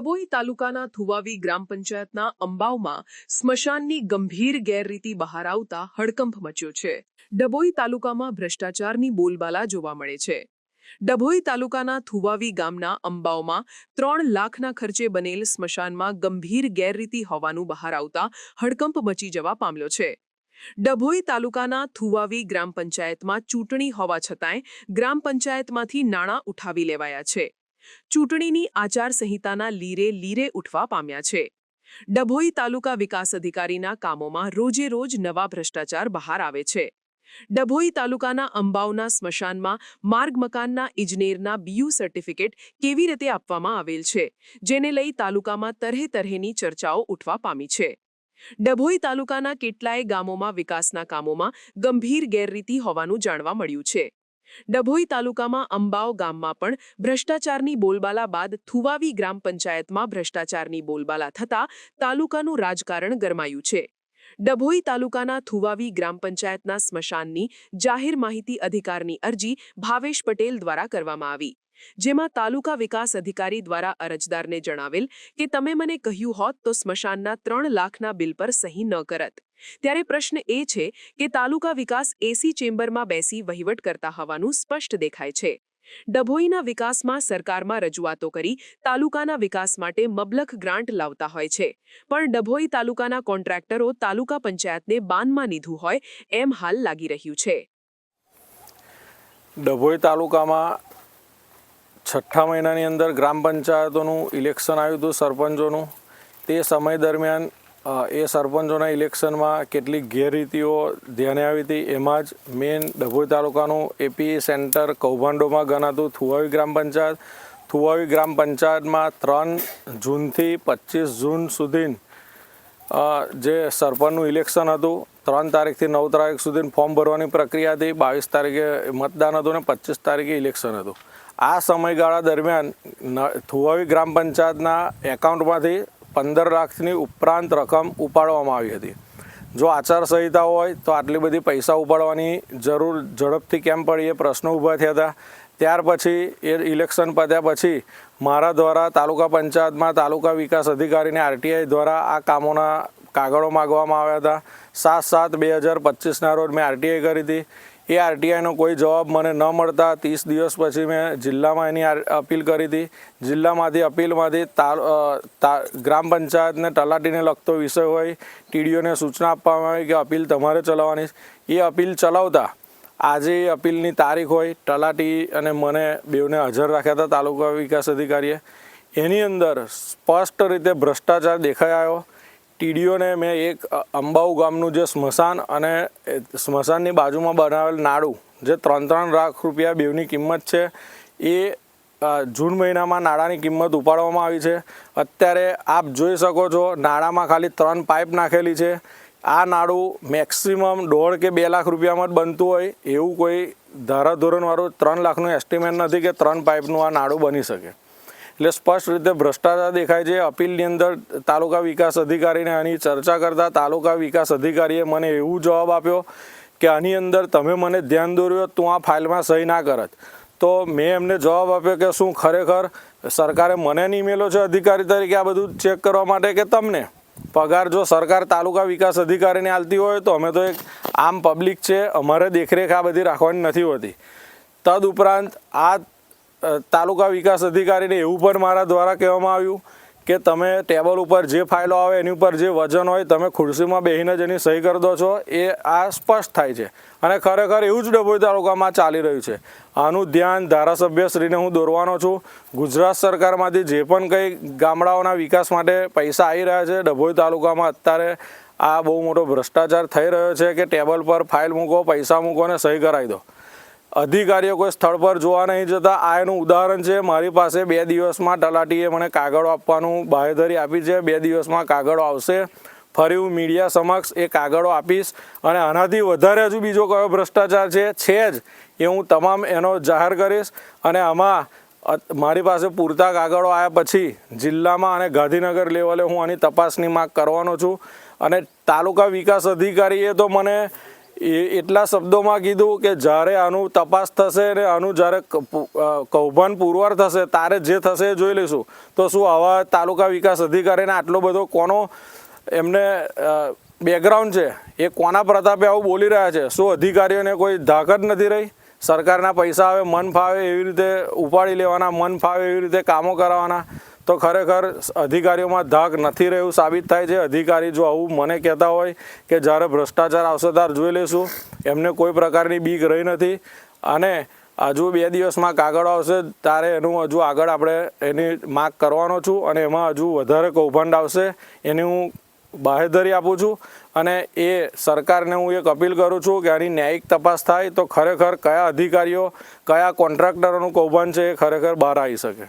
ડભોઈ તાલુકાના થુવાવી ગ્રામ પંચાયતના અંબાવમાં સ્મશાનની ગંભીર ગેરરીતિ બહાર આવતા હડકંપ મચ્યો છે. ડભોઈ તાલુકામાં ભ્રષ્ટાચારની બોલબાલા જોવા મળે છે. ડભોઈ તાલુકાના થુવાવી ગામના અંબાવમાં ત્રણ લાખના ખર્ચે બનેલ સ્મશાનમાં ગંભીર ગેરરીતિ હોવાનું બહાર આવતા હડકંપ મચી જવા પામ્યો છે. ડભોઈ તાલુકાના થુવાવી ગ્રામ પંચાયતમાં ચૂંટણી હોવા છતાંય ગ્રામ પંચાયતમાંથી નાણાં ઉઠાવી લેવાયા છે. ચૂંટણીની આચારસંહિતાના લીરે લીરે ઉઠવા પામ્યા છે. ડભોઈ તાલુકા વિકાસ અધિકારીના કામોમાં રોજે રોજ નવા ભ્રષ્ટાચાર બહાર આવે છે. ડભોઈ તાલુકાના અંબાવના સ્મશાનમાં માર્ગ મકાનના ઇજનેરના બીયુ સર્ટિફિકેટ કેવી રીતે આપવામાં આવેલ છે, જેને લઈ તાલુકામાં તરહે તરહેની ચર્ચાઓ ઉઠવા પામી છે. ડભોઈ તાલુકાના કેટલાય ગામોમાં વિકાસના કામોમાં ગંભીર ગેરરીતિ હોવાનું જાણવા મળ્યું છે. ડભોઈ તાલુકામાં અંબાવ ગામમાં પણ ભ્રષ્ટાચારની બોલબાલા બાદ થુવાવી ગ્રામ પંચાયતમાં ભ્રષ્ટાચારની બોલબાલા થતા તાલુકાનું રાજકારણ ગરમાયું છે. ડભોઈ તાલુકાના થુવાવી ગ્રામ પંચાયતના સ્મશાનની જાહેર માહિતી અધિકારની અરજી ભાવેશ પટેલ દ્વારા કરવામાં આવી. જેમાં તાલુકા વિકાસ અધિકારી દ્વારા અરજદારને જણાવેલ કે તમે મને કહ્યું હોત તો સ્મશાનના ત્રણ લાખના બિલ પર સહી ન કરત. ત્યારે પ્રશ્ન એ છે કે તાલુકા વિકાસ એસી ચેમ્બરમાં બેસી વહીવટ કરતા હોવાનું સ્પષ્ટ દેખાય છે. ડભોઈના વિકાસમાં સરકારમાં રજૂઆતો કરી તાલુકાના વિકાસ માટે મબલખ ગ્રાન્ટ લાવતા હોય છે. પણ ડભોઈ તાલુકાના કોન્ટ્રાક્ટરો તાલુકા પંચાયતને બાનમાં લીધું હોય એમ હાલ લાગી રહ્યું છે. ડભોઈ તાલુકામાં છઠ્ઠા મહિનાની અંદર ગ્રામ પંચાયતોનું ઇલેક્શન આવ્યું હતું સરપંચોનું. તે સમય દરમિયાન એ સરપંચોના ઇલેક્શનમાં કેટલીક ગેરરીતિઓ ધ્યાને આવી હતી. એમાં જ મેઇન ડભોઈ તાલુકાનું એપી સેન્ટર કૌભાંડોમાં ગણાતું થુવાવી ગ્રામ પંચાયત. થુવાવી ગ્રામ પંચાયતમાં ત્રણ જૂનથી પચીસ જૂન સુધી જે સરપંચનું ઇલેક્શન હતું ત્રણ તારીખથી નવ તારીખ સુધી ફોર્મ ભરવાની પ્રક્રિયા હતી. બાવીસ તારીખે મતદાન હતું ને પચીસ તારીખે ઇલેક્શન હતું. આ સમયગાળા દરમિયાન થુવાવી ગ્રામ પંચાયતના એકાઉન્ટમાંથી પંદર લાખની ઉપરાંત રકમ ઉપાડવામાં આવી હતી. જો આચારસંહિતા હોય તો આટલી બધી પૈસા ઉપાડવાની જરૂર ઝડપથી કેમ પડી એ પ્રશ્નો ઊભા થયા હતા. ત્યાર પછી એ ઇલેક્શન પત્યા પછી મારા દ્વારા તાલુકા પંચાયતમાં તાલુકા વિકાસ અધિકારીને આરટીઆઈ દ્વારા આ કામોના કાગળો માગવામાં આવ્યા હતા. સાત સાત બે હજાર પચીસના રોજ મેં આરટીઆઈ કરી હતી. એ આરટીઆઈનો કોઈ જવાબ મને ન મળતા ત્રીસ દિવસ પછી મેં જિલ્લામાં એની અપીલ કરી હતી. જિલ્લામાંથી અપીલમાંથી ગ્રામ પંચાયતને તલાટીને લગતો વિષય હોય, ટીડીઓને સૂચના આપવામાં આવી કે અપીલ તમારે ચલાવવાની એ અપીલ ચલાવતા આજે એ અપીલની તારીખ હોય, તલાટી અને મને બેઉને હાજર રાખ્યા હતા તાલુકા વિકાસ અધિકારીએ. એની અંદર સ્પષ્ટ રીતે ભ્રષ્ટાચાર દેખાઈ આવ્યો. ટીડીઓને મેં એક અંબાઉ ગામનું જે સ્મશાન અને સ્મશાનની બાજુમાં બનાવેલ નાડું જે ત્રણ ત્રણ લાખ રૂપિયા બેવની કિંમત છે, એ જૂન મહિનામાં નાણાંની કિંમત ઉપાડવામાં આવી છે. અત્યારે આપ જોઈ શકો છો નાણાંમાં ખાલી ત્રણ પાઇપ નાખેલી છે. આ નાડું મેક્સિમમ દોઢ કે બે લાખ રૂપિયામાં જ બનતું હોય, એવું કોઈ ધારાધોરણવાળું ત્રણ લાખનું એસ્ટિમેટ નથી કે ત્રણ પાઇપનું આ નાડું બની શકે. એટલે સ્પષ્ટ રીતે ભ્રષ્ટાચાર દેખાય છે. અપીલની અંદર તાલુકા વિકાસ અધિકારીને આની ચર્ચા કરતા તાલુકા વિકાસ અધિકારીએ મને એવું જવાબ આપ્યો કે આની અંદર તમે મને ધ્યાન દોર્યો તું આ ફાઇલમાં સહી ના કરત. તો મેં એમને જવાબ આપ્યો કે શું ખરેખર સરકારે મને નહીં મેલો છે અધિકારી તરીકે આ બધું ચેક કરવા માટે કે તમને? પગાર જો સરકાર તાલુકા વિકાસ અધિકારીને આલતી હોય તો અમે તો એક આમ પબ્લિક છે, અમારે દેખરેખ આ બધી રાખવાની નથી હોતી. તદ ઉપરાંત આ તાલુકા વિકાસ અધિકારીને એવું પણ મારા દ્વારા કહેવામાં આવ્યું કે તમે ટેબલ ઉપર જે ફાઇલો આવે એની ઉપર જે વજન હોય તમે ખુરશીમાં બેહીને જ એની સહી કરી દો છો, એ આ સ્પષ્ટ થાય છે. અને ખરેખર એવું જ ડભોઈ તાલુકામાં ચાલી રહ્યું છે. આનું ધ્યાન ધારાસભ્યશ્રીને હું દોરવાનો છું. ગુજરાત સરકારમાંથી જે પણ કંઈ ગામડાઓના વિકાસ માટે પૈસા આવી રહ્યા છે, ડભોઈ તાલુકામાં અત્યારે આ બહુ મોટો ભ્રષ્ટાચાર થઈ રહ્યો છે કે ટેબલ પર ફાઇલ મૂકો, પૈસા મૂકો અને સહી કરાવી દો. અધિકારીઓ કોઈ સ્થળ પર જોવા નહીં જતા. આ એનું ઉદાહરણ છે, મારી પાસે બે દિવસમાં તલાટીએ મને કાગળો આપવાનું બાહેધરી આપી છે. બે દિવસમાં કાગળો આવશે. ફરી હું મીડિયા સમક્ષ એ કાગળો આપીશ અને આનાથી વધારે હજુ બીજો કયો ભ્રષ્ટાચાર છે છે જ એ હું તમામ એનો જાહેર કરીશ. અને આમાં મારી પાસે પૂરતા કાગળો આવ્યા પછી જિલ્લામાં અને ગાંધીનગર લેવલે હું આની તપાસની માગ કરવાનો છું. અને તાલુકા વિકાસ અધિકારીએ તો મને એ એટલા શબ્દોમાં કીધું કે જ્યારે આનું તપાસ થશે ને આનું જ્યારે કૌભાંડ પુરવાર થશે, તારે જે થશે એ જોઈ લઈશું. તો શું આવા તાલુકા વિકાસ અધિકારીને આટલો બધો કોનો એમને બેકગ્રાઉન્ડ છે, એ કોના પ્રતાપે આવું બોલી રહ્યા છે? શું અધિકારીઓને કોઈ ધાક જ નથી રહી? સરકારના પૈસા આવે, મન ફાવે એવી રીતે ઉપાડી લેવાના, મન ફાવે એવી રીતે કામો કરાવવાના તો ખરેખર અધિકારીઓમાં ધાક નથી રહ્યું સાબિત થાય છે. અધિકારી જો આવું મને કહેતા હોય કે જ્યારે ભ્રષ્ટાચાર આવશે ત્યારે જોઈ લઈશું, એમને કોઈ પ્રકારની બીક રહી નથી. અને હજુ બે દિવસમાં કાગળ આવશે ત્યારે એનું હજુ આગળ આપણે એની માગ કરવાનો છું અને એમાં હજુ વધારે કૌભાંડ આવશે એની હું બાહેધરી આપું છું. અને એ સરકારને હું એક અપીલ કરું છું કે આની ન્યાયિક તપાસ થાય તો ખરેખર કયા અધિકારીઓ, કયા કોન્ટ્રાક્ટરોનું કૌભાંડ છે એ ખરેખર બહાર આવી શકે.